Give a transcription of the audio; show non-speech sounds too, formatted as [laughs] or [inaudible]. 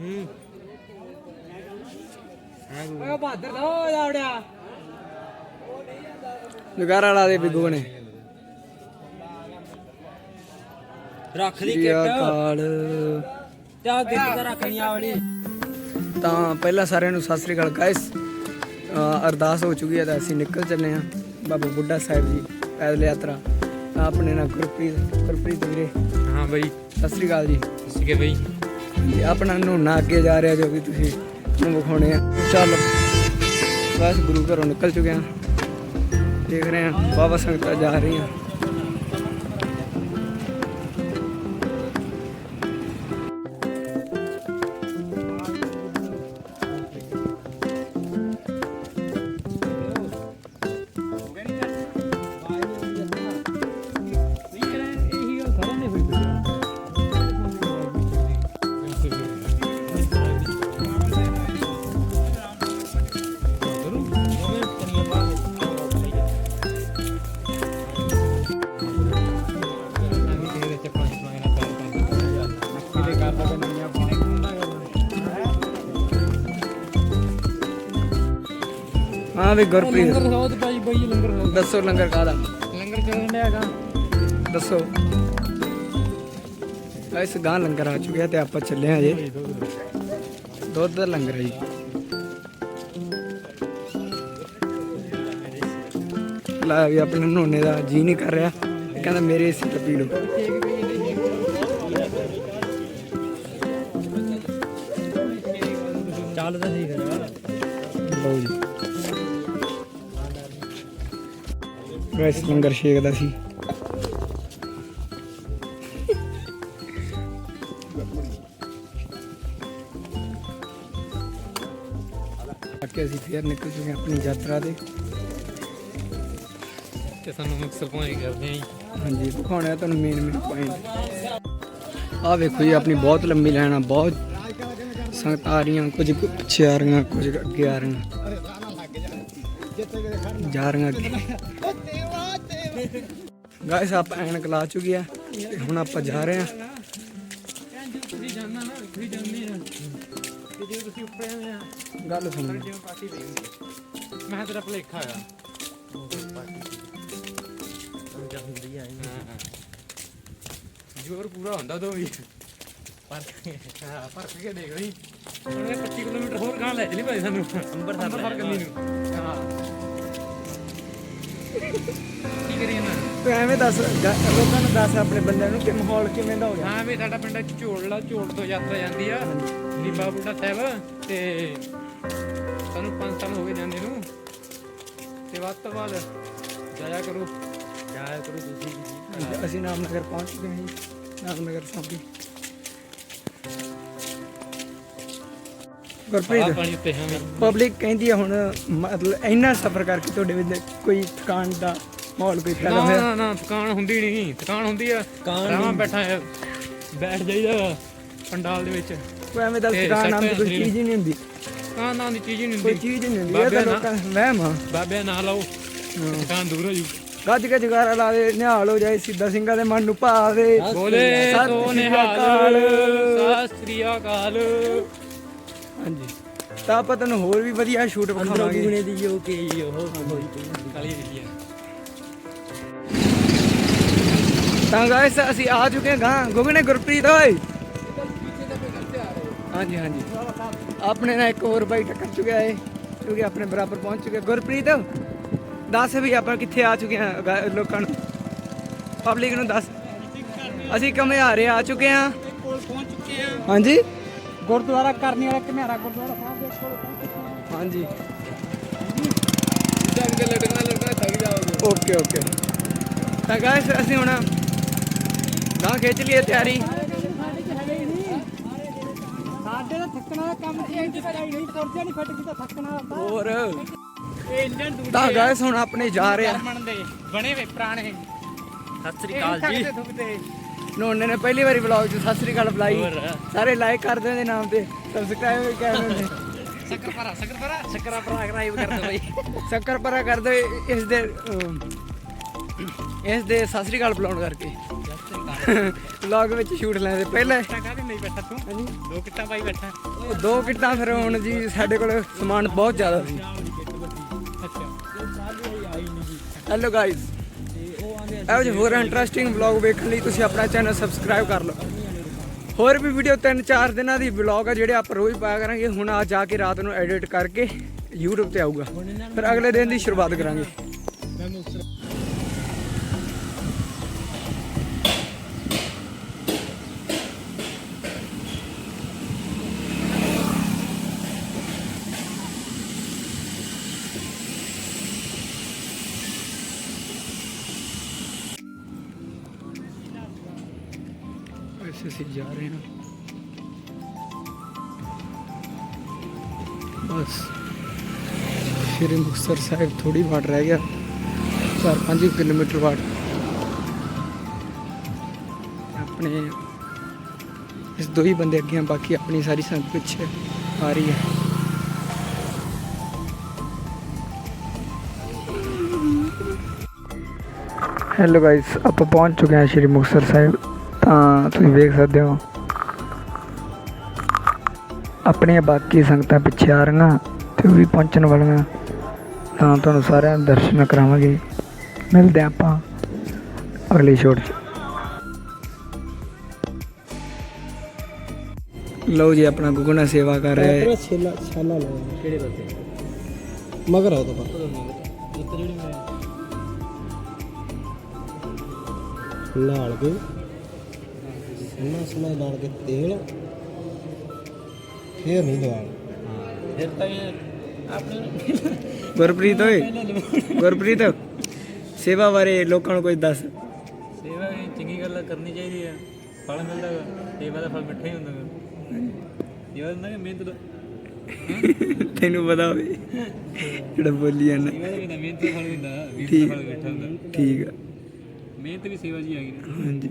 ਹੂੰ। ਓਏ ਬਹਾਦਰ ਦਾ ਹੋ ਜਾਵੜਿਆ ਜਗਾਰਾ ਲਾ ਦੇ ਬਿੱਗੂ ਨੇ ਰੱਖ ਲਈ ਆ ਕਿੱਟ। ਕਾਲ ਤੇ ਆ ਕਿੱਟ ਤਾਂ ਰੱਖਣੀ ਆਵੜੀ। ਤਾਂ ਪਹਿਲਾਂ ਸਾਰਿਆਂ ਨੂੰ ਸਤਿ ਸ੍ਰੀ ਅਕਾਲ ਗਾਇਸ ਅਰਦਾਸ ਹੋ ਚੁੱਕੀ ਹੈ ਤਾਂ ਅਸੀਂ ਨਿਕਲ ਚੱਲੇ ਹਾਂ ਬਾਬਾ ਬੁੱਢਾ ਸਾਹਿਬ ਜੀ ਪੈਦਲ ਯਾਤਰਾ। ਤਾਂ ਆਪਣੇ ਨਾਲ ਗੁਰਪ੍ਰੀਤ ਗੁਰਪ੍ਰੀਤ ਵੀਰੇ। ਹਾਂ ਬਈ। ਸਤਿ ਸ੍ਰੀ ਅਕਾਲ ਜੀ। ਸਿੱਕੇ ਬਈ। ਤੇ ਆਪਣਾ ਨੋਨਾ ਅੱਗੇ ਜਾ ਰਿਹਾ ਜੋ ਵੀ ਤੁਸੀਂ ਨੂੰ ਵਿਖਾਉਣੇ ਆ। ਚੱਲ, ਬਸ ਗੁਰੂ ਘਰੋਂ ਨਿਕਲ ਚੁੱਕੇ ਹਾਂ ਦੇਖ ਰਹੇ ਹਾਂ ਬਾਬਾ ਸੰਗਤਾਂ ਜਾ ਰਹੀਆਂ। ਹਾਂ ਵੀ ਗੁਰਪ੍ਰੀਤ। ਖਾਉ ਭਾਈ ਬਈ ਲੰਗਰ ਖਾਉ ਦੱਸੋ ਲੰਗਰ ਕਾਦਾ ਲੰਗਰ ਚੱਲਣ ਡਿਆ ਹੈਗਾ। ਦੱਸੋ। ਇਸ ਗਾਂ ਲੰਗਰ ਆ ਚੁੱਕਿਆ ਤੇ ਆਪਾਂ ਚੱਲੇ ਹਾਂ ਜੀ ਦੁੱਧ ਦਾ ਲੰਗਰ ਹੈ ਜੀ। ਲਾ ਵੀ ਆਪਣੇ ਨੋਨੇ ਦਾ ਜੀ ਨਹੀਂ ਕਰ ਰਿਹਾ। ਕਹਿੰਦਾ ਮੇਰੇ ਹਿੱਸੇ ਤੇ ਪੀ ਲਓ। ਚੱਲਦਾ ਸਹੀ ਕਰਵਾ ਲਓ ਜੀ। ਗੈਸ ਲੰਗਰ ਛੇਕਦਾ ਸੀ। ਅੱਗੇ ਅਸੀਂ ਫੇਰ ਨਿਕਲ ਚੁੱਕੇ ਆਪਣੀ ਯਾਤਰਾ ਤੇ। ਤੇ ਸਾਨੂੰ ਮੁਕਸਰ ਪਹੁੰਚ ਕਰਦੇ ਆਂ ਹਾਂਜੀ ਦਿਖਾਉਣਾ ਤੁਹਾਨੂੰ ਮੇਨ ਮੇਨ ਪੁਆਇੰਟ ਆਹ ਵੇਖੋ ਜੀ ਆਪਣੀ ਬਹੁਤ ਲੰਬੀ ਲਾਈਨ ਆ ਬਹੁਤ ਸੰਗਤਾਂ ਆ ਰਹੀਆਂ ਕੁਝ ਪਿੱਛੇ ਆ ਰਹੀਆਂ ਕੁਝ ਅੱਗੇ ਆ ਰਹੀਆਂ। ਜਾ ਰਹੀਆਂ ਅੱਗੇ। ਗਾਇਸ ਆਪਾਂ ਐਨਕ ਲਾ ਚੁੱਕੀ ਆ। ਤੇ ਹੁਣ ਆਪਾਂ ਜਾ ਰਹੇ ਆ। ਤੁਸੀਂ ਜਾਣਨਾ ਨਾ ਤੁਸੀਂ ਜਾਣਦੇ ਆ ਤੇ ਜੇ ਤੁਸੀਂ ਉੱਪਰ ਆਏ ਆ ਗੱਲ ਸੁਣ ਜਿਵੇਂ ਪਾਰਟੀ ਦੇ ਹੁੰਦੀ ਮੈਂ ਤੇਰਾ ਭਲੇਖਾ ਆ। ਜਾਂਦੀ ਆ ਜੋਰ ਪੂਰਾ ਹੁੰਦਾ ਦੋ ਵੀ ਪਰ ਹਾਂ ਫ਼ਰਕ ਕੇ ਦੇਖ ਲਈ। ਹੁਣ ਇਹ 25 ਕਿਲੋਮੀਟਰ ਹੋਰ ਗਾਂ ਲੈ ਚਲੀ ਭਾਈ ਸਾਨੂੰ। ਅੰਬਰਸਰ ਅੰਬਰਸਰ ਕੰਨੀ ਨੂੰ। ਹਾਂ। ਕੀ ਕਰੀਏ ਨਾ ਤੂੰ ਐਵੇਂ ਦੱਸ ਗ- ਲੋਕਾਂ ਨੂੰ ਦੱਸ ਆਪਣੇ ਬੰਦਿਆਂ ਨੂੰ ਕਿ ਮਾਹੌਲ ਕਿਵੇਂ ਦਾ ਹੋ ਗਿਆ? ਹਾਂ ਵੀ ਸਾਡਾ ਪਿੰਡ ਝੋੜਲਾ ਝੋੜ ਤੋਂ ਯਾਤਰਾ ਜਾਂਦੀ ਆ। ਬੁੱਢਾ ਸਾਹਿਬ ਤੇ ਸਾਨੂੰ 5 ਸਾਲ ਹੋ ਗਏ ਜਾਂਦੇ ਨੂੰ। ਤੇ ਵੱਧ ਤੋਂ ਵੱਧ ਜਾਇਆ ਕਰੋ। ਜਾਇਆ ਕਰੋ ਤੁਸੀਂ ਵੀ ਅਸੀਂ ਨਾਮਨਗਰ ਪਹੁੰਚ ਚੁੱਕੇ ਹਾਂ ਜੀ ਨਾਮਨਗਰ ਸਾਂਭੀ ਗੁਰਪ੍ਰੀਤ। ਪਬਲਿਕ ਕਹਿੰਦੀ ਆ ਹੁਣ ਮਤਲਬ ਇੰਨਾ ਸਫ਼ਰ ਕਰਕੇ ਤੁਹਾਡੇ ਵਿੱਚ ਕੋਈ ਥਕਾਨ ਦਾ ਮਾਹੌਲ ਕੋਈ ਪੈਦਾ ਨਾ ਹੋਇਆ? ਨਾ ਨਾ ਥਕਾਨ ਹੁੰਦੀ ਨਹੀਂ ਥਕਾਨ ਹੁੰਦੀ ਆ। ਰਾਵਾਂ ਬੈਠਾ ਬੈਠ ਜਾਈਦਾ ਪੰਡਾਲ ਦੇ ਵਿੱਚ। ਕੋਈ ਐਵੇਂ ਦਾ ਥਕਾਨ ਨਾਮ ਦੀ ਕੋਈ ਚੀਜ਼ ਹੀ ਨਹੀਂ ਹੁੰਦੀ। ਥਕਾਨ ਨਾਂ ਦੀ ਚੀਜ਼ ਹੀ ਨਹੀਂ ਕੋਈ ਹੁੰਦੀ। ਚੀਜ਼ ਹੀ ਨਹੀਂ ਹੁੰਦੀ। ਇਹ ਤਾਂ ਨਾਲ- ਲੋਕਾਂ ਦਾ ਵਹਿਮ ਆ। ਬਾਬਿਆਂ ਨਾ ਲਾਓ ਥਕਾਨ ਦੂਰ ਹੋ ਜੂ। ਗੱਜ ਕੇ ਜਗਾਰਾ ਲਾ ਦੇ ਨਿਹਾਲ ਹੋ ਜਾਏ ਸਿੱਧਾ ਸਿੰਘਾਂ ਦੇ ਮਨ ਨੂੰ ਭਾਵੇ ਬੋਲੇ ਸੋ ਨਿਹਾਲ। ਸਤਿ ਸ੍ਰੀ ਅਕਾਲ। ਹਾਂਜੀ। ਤਾਂ ਆਪਾਂ ਤੁਹਾਨੂੰ ਹੋਰ ਵੀ ਵਧੀਆ ਸ਼ੂਟ ਵਿਖਾਵਾਂਗੇ। ਦੀ ਜੋ ਕਿ ਉਹ ਹੋਈ ਕਾਲੀ ਰਹੀ ਹੈ ਤਾਂ ਗਾਇਸ ਅਸੀਂ ਆ ਚੁੱਕੇ ਹਾਂ ਗਾਂ। ਗੁਗਨੇ ਗੁਰਪ੍ਰੀਤ ਓਏ। ਹਾਂਜੀ ਹਾਂਜੀ। ਆਪਣੇ ਨਾਲ ਇੱਕ ਹੋਰ ਬਾਈ ਟੱਕਰ ਚੁੱਕਿਆ ਏ ਕਿਉਂਕਿ ਆਪਣੇ ਬਰਾਬਰ ਪਹੁੰਚ ਚੁੱਕਿਆ। ਗੁਰਪ੍ਰੀਤ ਦੱਸ ਵੀ ਆਪਾਂ ਕਿੱਥੇ ਆ ਚੁੱਕੇ ਹਾਂ ਗਾ- ਲੋਕਾਂ ਨੂੰ। ਪਬਲਿਕ ਨੂੰ ਦੱਸ। ਅਸੀਂ ਕਮਿਆਰੇ ਆ ਚੁੱਕੇ ਹਾਂ। ਕੋਲ ਪਹੁੰਚ ਚੁੱਕੇ ਆ ਹਾਂਜੀ। ਗੁਰਦੁਆਰਾ ਕਰਨੀ ਵਾਲਾ ਘਮਿਆਰਾ ਗੁਰਦੁਆਰਾ ਸਾਹਿਬ ਦੇ ਕੋਲ। ਹਾਂਜੀ। ਜਦ ਕੇ ਲੜਨਾ ਲੜਨਾ ਥੱਕ ਜਾਓਗੇ। Okay okay. ਤਾਂ ਗਾਇਸ ਅਸੀਂ ਹੁਣ ਗਾਂ ਖਿੱਚ ਲਈਏ ਤਿਆਰੀ। ਸਾਡੇ ਦਾ ਥੱਕਣਾ ਦਾ ਕੰਮ ਕਰਾਈ ਨਹੀਂ ਪੁਰਜਾ ਨਹੀਂ ਫਟ ਕੀਤਾ ਥੱਕਣਾ ਦਾ ਹੋਰ। ਇਹ ਇੰਜਨ ਦੂਜੇ ਤਾਂ ਗਾਇਸ ਹੁਣ ਆਪਣੇ ਜਾ ਰਹੇ ਆ। ਬਣੇ ਵੇ ਪੁਰਾਣੇ। ਸਤਿ ਸ੍ਰੀ ਅਕਾਲ ਜੀ। ਨੋਨੇ ਨੇ ਪਹਿਲੀ ਵਾਰੀ ਵਲੌਗ 'ਚ ਸਤਿ ਸ੍ਰੀ ਅਕਾਲ ਬੁਲਾਈ। ਸਾਰੇ ਲਾਈਕ ਕਰ ਦਿਓ ਇਹਦੇ ਨਾਮ ਤੇ। ਸਬਸਕ੍ਰਾਈਬ ਵੀ ਕਰ ਦਿਓ ਸ਼ੱਕਰ ਭਰਾ ਸ਼ੱਕਰ ਭਰਾ। ਸ਼ੱਕਰ ਭਰਾ ਕਰਾਈਵ ਕਰ ਦੋ [laughs] ਬਈ। ਸ਼ੱਕਰ ਪਰਾ ਕਰ ਦਿਓ। ਇਸ ਦੇ ਅਮ, ਇਸ ਦੇ ਸਤਿ ਸ੍ਰੀ ਅਕਾਲ ਬੁਲਾਉਣ ਕਰਕੇ। ਵਲੌਗ ਵਿੱਚ ਸ਼ੂਟ ਲੈਂਦੇ ਪਹਿਲੇ ਕਾਹਦੇ ਨਹੀਂ ਬੈਠਾ ਤੂੰ? ਹਾਂਜੀ। ਦੋ ਕਿੱਟਾਂ ਪਾਈ ਬੈਠਾ। ਉਹ ਦੋ ਕਿੱਟਾਂ ਫਿਰ ਹੁਣ ਜੀ ਸਾਡੇ ਕੋਲ ਸਮਾਨ ਬਹੁਤ ਜ਼ਿਆਦਾ ਸੀ। ਅੱਛਾ। ਹੈਲੋ ਗਾਇਸ ਇਹੋ ਜਿਹੇ ਹੋਰ ਇੰਟਰਸਟਿੰਗ ਵਲੌਗ ਵੇਖਣ ਲਈ ਤੁਸੀਂ ਆਪਣਾ ਚੈਨਲ ਸਬਸਕ੍ਰਾਈਬ ਕਰ ਲਓ। ਹੋਰ ਵੀ ਵੀਡੀਓ ਤਿੰਨ ਚਾਰ ਦਿਨਾਂ ਦੀ ਵਲੌਗ ਆ ਜਿਹੜੇ ਆਪਾਂ ਰੋਜ਼ ਪਾਇਆ ਕਰਾਂਗੇ। ਹੁਣ ਆ ਜਾ ਕੇ ਰਾਤ ਨੂੰ ਐਡਿਟ ਕਰਕੇ YouTube ਤੇ ਆਊਗਾ। ਫਿਰ ਅਗਲੇ ਦਿਨ ਦੀ ਸ਼ੁਰੂਆਤ ਕਰਾਂਗੇ। से सीख जा रहे हैं बस। फिर मुक्तसर साहब थोड़ी वाट रह गया। चार पाँच किलोमीटर वाट। अपने इस दो ही बंदे अगे हैं, बाकी अपनी सारी संग पिछे आ रही है। हेलो गाइस आप पहुँच चुके हैं श्री मुक्तसर साहब। ਤਾਂ ਤੁਸੀਂ ਵੇਖ ਸਕਦੇ ਹੋ। ਆਪਣੀਆਂ ਬਾਕੀ ਸੰਗਤਾਂ ਪਿੱਛੇ ਆ ਰਹੀਆਂ ਤੇ ਉਹ ਵੀ ਪਹੁੰਚਣ ਵਾਲੀਆਂ। ਤਾਂ ਤੁਹਾਨੂੰ ਸਾਰਿਆਂ ਨੂੰ ਦਰਸ਼ਨ ਕਰਾਵਾਂਗੇ। ਮਿਲਦੇ ਆਪਾਂ ਅਗਲੀ ਸ਼ੋਟ 'ਚ। ਲਓ ਜੀ ਆਪਣਾ ਗੁਗਨਾ ਸੇਵਾ ਕਰ ਰਿਹਾ। ਹੈ ਛੇਲਾ ਛਾਲਾ ਲਾਇਆ ਕਿਹੜੇ ਪਾਸੇ? ਮਗਰ ਆਉ ਤਾਂ ਉੱਤੇ ਜਿਹੜੀ ਮੈਂ ਸੁਣਾ ਸੁਣਾ ਲਾਲ ਕੇ ਤੇਲ ਫੇਰ ਨਹੀਂ ਦਵਾਲ ਫਿਰ ਤਾਂ ਇਹ ਆਪਣੇ ਗੁਰਪ੍ਰੀਤ ਓਏ ਗੁਰਪ੍ਰੀਤ ਸੇਵਾ ਬਾਰੇ ਲੋਕਾਂ ਨੂੰ ਕੁਝ ਦੱਸ। ਸੇਵਾ ਚੰਗੀ ਗੱਲ ਕਰਨੀ ਚਾਹੀਦੀ ਆ। ਫਲ ਮਿਲਦਾ ਗਾ ਸੇਵਾ ਦਾ ਫਲ ਮਿੱਠਾ ਹੀ ਹੁੰਦਾ ਗਾ। ਹੁੰਦਾ ਕਿ ਮਿਹਨਤ ਦਾ ਤੈਨੂੰ ਪਤਾ ਹੋਵੇ ਜਿਹੜਾ ਬੋਲੀ ਜਾਂਦਾ। ਸੇਵਾ ਦਾ ਵੀ ਹੁੰਦਾ, ਮਿਹਨਤ ਦਾ ਫਲ ਹੁੰਦਾ ਮਿਹਨਤ ਠੀਕ। ਦਾ ਫਲ ਮਿੱਠਾ ਹੁੰਦਾ। ਠੀਕ ਆ। ਮਿਹਨਤ ਵੀ ਸੇਵਾ ਜੀ ਆ ਗਈ ਨਾ। ਹਾਂਜੀ।